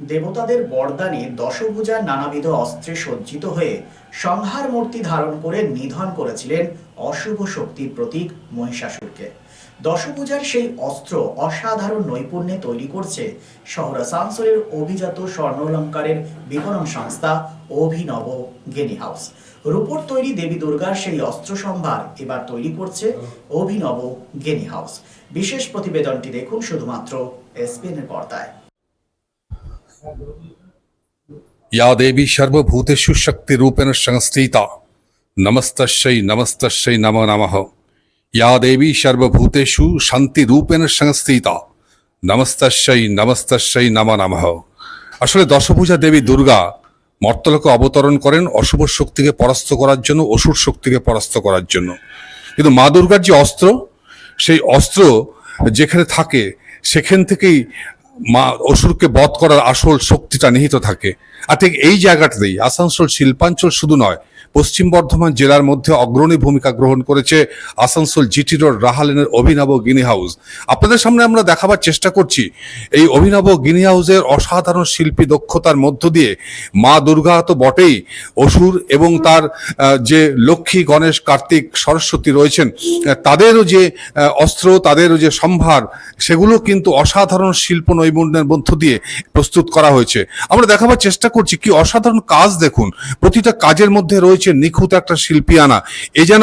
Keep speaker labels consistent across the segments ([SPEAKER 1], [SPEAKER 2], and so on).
[SPEAKER 1] দেবতাদের বরদানে দশভুজার নানাবিধ অস্ত্রে সজ্জিত হয়ে সংহার মূর্তি ধারণ করে নিধন করেছিলেন অশুভ শক্তির প্রতীক মহিষাসুরকে। দশভুজার সেই অস্ত্র অসাধারণ নৈপুণ্যে তৈরি করছে শহর আসানসোলের অভিজাত স্বর্ণলঙ্কারের বিপণন সংস্থা অভিনব গেনি হাউস। রূপোর তৈরি দেবী দুর্গার সেই অস্ত্র সম্ভার এবার তৈরি করছে অভিনব গেনি হাউস। বিশেষ প্রতিবেদনটি দেখুন শুধুমাত্র এসপিএনের পর্দায়।
[SPEAKER 2] या देवी सर्वभूतेषु शक्तिरूपेण संस्थिता। नमस्तस्यै नमस्तस्यै नमो नमः। या देवी सर्वभूतेषु शान्तिरूपेण संस्थिता। নমস্তাশাই নমস্তাশাই নামা নামাহ আসলে দশভূজা দেবী দুর্গা মর্তলোকে অবতরণ করেন অশুভ শক্তিকে পরাস্ত করার জন্য, অসুর শক্তিকে পরাস্ত করার জন্য। কিন্তু মা দুর্গার যে অস্ত্র, সেই অস্ত্র যেখানে থাকে, সেখান থেকেই মা অসুরকে বধ করার আসল শক্তিটা নিহিত থাকে। আর ঠিক এই জায়গাটাতেই আসানসোল শিল্পাঞ্চল শুধু নয়, পশ্চিম বর্ধমান জেলার মধ্যে অগ্রণী ভূমিকা গ্রহণ করেছে আসানসোল জিটি রোড রাহালেনের অভিনব গিনি হাউস। আপনাদের সামনে আমরা দেখাবার চেষ্টা করছি, এই অভিনব গিনি হাউসের অসাধারণ শিল্পী দক্ষতার মধ্য দিয়ে মা দুর্গা তো বটেই, অসুর এবং তার যে লক্ষ্মী গণেশ কার্তিক সরস্বতী রয়েছেন, তাদেরও যে অস্ত্র, তাদেরও যে সম্ভার, সেগুলো কিন্তু অসাধারণ শিল্প নৈপুণ্যের মধ্য দিয়ে প্রস্তুত করা হয়েছে। আমরা দেখাবার চেষ্টা করছি, কি অসাধারণ কাজ দেখুন। প্রতিটা কাজের মধ্যে রয়েছে নিখুঁত একটা শিল্পী আনা। এ যেন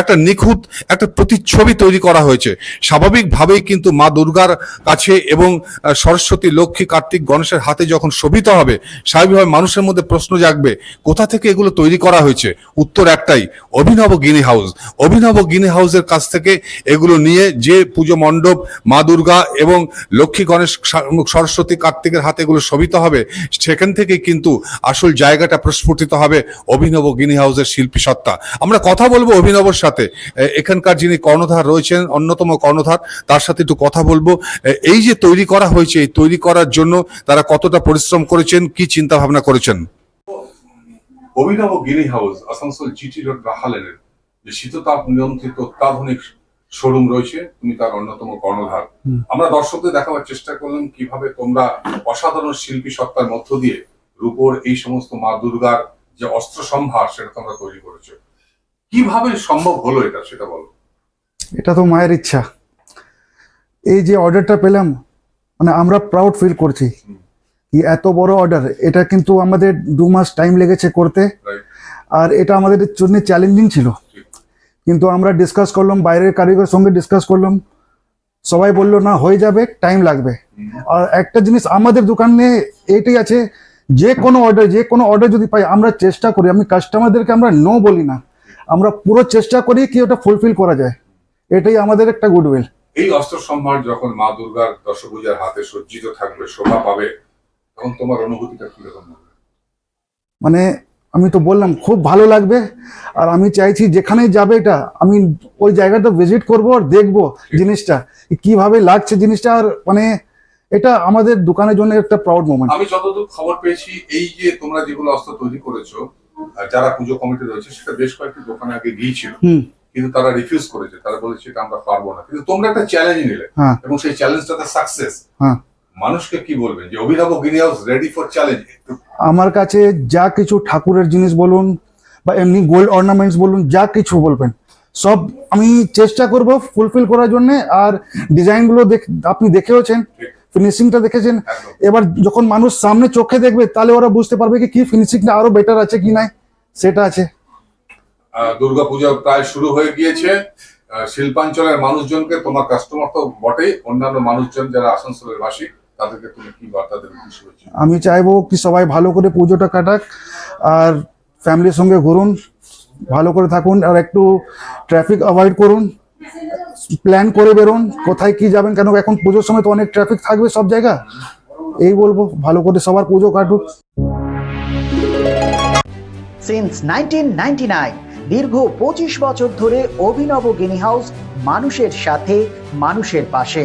[SPEAKER 2] একটা নিখুঁত একটা প্রতিচ্ছবি তৈরি করা হয়েছে। স্বাভাবিকভাবেই কিন্তু মা দুর্গার কাছে এবং সরস্বতী, লক্ষ্মী, কার্তিক, গণেশের হাতে যখন শোভিত হবে, স্বাভাবিকভাবে মানুষের মধ্যে প্রশ্ন জাগবে, কোথা থেকে এগুলো তৈরি করা হয়েছে? উত্তর একটাই, অভিনব গিনি হাউস। অভিনব গিনি হাউসের কাছ থেকে এগুলো নিয়ে যে পুজো মণ্ডপ মা দুর্গা এবং লক্ষ্মী, গণেশ সরস্বতী, কার্তিকের হাতে এগুলো শোভিত হবে, সেখান থেকে কিন্তু আসল জায়গাটা প্রস্ফুটিত হবে অভিনব গিনি হাউসের শিল্পী সত্তা। আমরা কথা বলব অভিনবর সাথে। এখানকার যিনি কর্ণধার রয়েছেন, অন্যতম কর্ণধার, তার সাথে একটু কথা বলব। এই যে তৈরি করা হয়েছে, এই তৈরি করার জন্য তারা কতটা পরিশ্রম করেছেন, কি চিন্তা ভাবনা করেছেন? Abhinav Guinea House, Asansol GT road, রাহালেনের যে শীততাপ নিয়ন্ত্রিত অত্যাধুনিক শোরুম রয়েছে তুমি তার অন্যতম কর্ণধার। আমরা দর্শকদের দেখাবার চেষ্টা করলাম কীভাবে তোমরা অসাধারণ শিল্পী সত্তার মধ্য দিয়ে রূপোর এই সমস্ত মা দুর্গার যে অস্ত্র সম্ভার সেটা তোমরা তৈরি করেছ। কীভাবে সম্ভব হলো এটা সেটা বলো।
[SPEAKER 3] এটা তো মায়ের ইচ্ছা। এই যে অর্ডারটা পেলাম মানে আমরা প্রাউড ফিল করছি কি এত বড় অর্ডার এটা কিন্তু আমাদের দু মাস টাইম লেগেছে করতে। আর এটা আমাদের জন্য চ্যালেঞ্জিং ছিল। কিন্তু আমরা ডিসকাস করলাম বাইরের কারিগরের সঙ্গে ডিসকাস করলাম। সবাই বলল না হয়ে যাবে টাইম লাগবে। আর একটা জিনিস আমাদের দোকানে এইটাই আছে যে কোনো অর্ডার যে কোনো অর্ডার যদি পাই আমরা চেষ্টা করি আমি কাস্টমারদেরকে আমরা নো বলি না। আমরা পুরো চেষ্টা করি কি ওটা ফুলফিল করা যায়। এটাই আমাদের একটা গুডউইল
[SPEAKER 2] এই অস্ত্র সম্ভার যখন মা দুর্গার দশভূজার হাতে সজ্জিত থাকবে শোভা পাবে তখন তোমার অনুভূতিটা কীরকম হবে?
[SPEAKER 3] মানে আমি তো বললাম খুব ভালো লাগবে। আর আমি চাইছি যেখানেই যাবে এটা আমি ওই জায়গাটা ভিজিট করব আর দেখব জিনিসটা কীভাবে লাগছে জিনিসটা। আর মানে এটা আমাদের দোকানের জন্য একটা প্রাউড মোমেন্ট
[SPEAKER 2] আমি যতদূর খবর পেয়েছি এই যে তোমরা যেগুলো অস্ত্র তৈরি করেছ আর যারা পুজো কমিটি রয়েছে সেটা বেশ কয়েকটি দোকানে আগে গিয়েছিল। কিন্তু তারা রিফিউজ করেছে। তারা বলেছে এটা আমরা পারব না। কিন্তু তোমরা একটা চ্যালেঞ্জ নিলে।
[SPEAKER 3] হ্যাঁ।
[SPEAKER 2] এবং সেই চ্যালেঞ্জটাতে সাকসেস
[SPEAKER 3] হ্যাঁ।
[SPEAKER 2] মানুষকে কি বলবেন? যে Abhinav Guinea House ready for challenge
[SPEAKER 3] আমার কাছে যা কিছু ঠাকুরের জিনিস বলুন বা এমনি গোল্ড অর্নামেন্টস বলুন যা কিছু বলবেন সব আমি চেষ্টা করব ফুলফিল করার জন্য। আর ডিজাইনগুলো দেখ আপনি দেখেওছেন ফিনিশিংটা দেখেছেন। এবার যখন মানুষ সামনে চোখে দেখবে তাহলে ওরা বুঝতে পারবে কি কি ফিনিশিংটা আরও বেটার আছে কি নাই। সেটা আছে।
[SPEAKER 2] দুর্গা পূজা প্রায় শুরু হয়ে গিয়েছে। শিল্পাঞ্চলের মানুষজনকে তোমার কাস্টমার তো বটেই অন্যান্য মানুষজন যারা আসানসোলের বাসী তাদেরকে তুমি কি বার্তা দেবে
[SPEAKER 3] আমি চাইব কি সবাই ভালো করে পুজোটা কাটাক আর ফ্যামিলির সঙ্গে ঘুরুন ভালো করে থাকুন আর একটু ট্রাফিক অ্যাভয়েড করুন প্ল্যান করে বেরোন কোথায় কি যাবেন কেন এখন পুজোর সময় তো অনেক ট্রাফিক থাকবে সব জায়গা। এই বলব ভালো করে সবার পুজো কাটুক।
[SPEAKER 1] সিন্স নাইনটিন দীর্ঘ পঁচিশ বছর ধরে অভিনব গিনি হাউস মানুষের সাথে মানুষের পাশে।